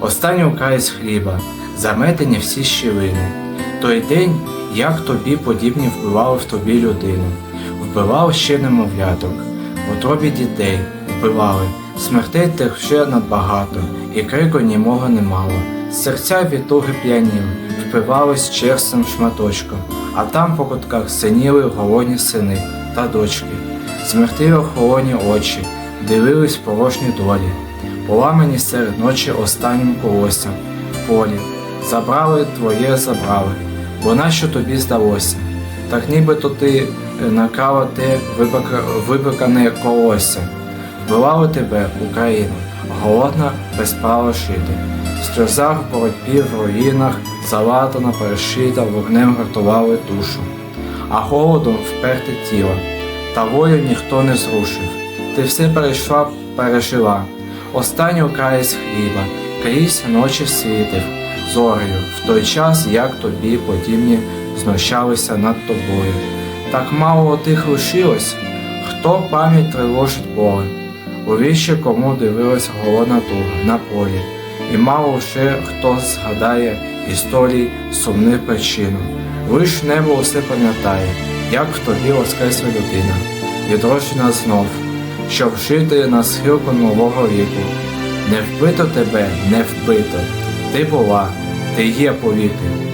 останню краєць хліба, заметені всі щілини. Той день, як тобі подібні вбивали в тобі людину, вбивали ще немовляток, в утробі дітей вбивали, смертей тих ще надбагато, і крику німого немало. Серця від туги п'яніли, впивались черствим шматочком, а там по кутках синіли голодні сини та дочки. Змертили охолоні очі, дивились порожні долі, поламані серед ночі останнім колоссям в полі. Забрали твоє забрали, бо нащо тобі здалося? Так нібито ти е, накрала те вибрикане колосся. Вбивали тебе, Україну, голодна, без права жити. В сльозах, в боротьбі, в руїнах, залатана, перешита, вогнем гартували душу, а голодом вперте тіло, та волю ніхто не зрушив. Ти все перейшла, пережила. Останню краєць хліба, крізь ночі світив, зорею, в той час, як тобі подібні знущалися над тобою. Так мало тих лишилось, хто пам'ять тривожить поле. У вічі кому дивилась голодна туга на полі, і мало вже хто згадає історій сумних причин. Лиш небо усе пам'ятає, як в тобі воскресла людина, відроджена знов, щоб жити на схилку нового віку. Не вбито тебе, не вбито. Ти була, ти є повіки.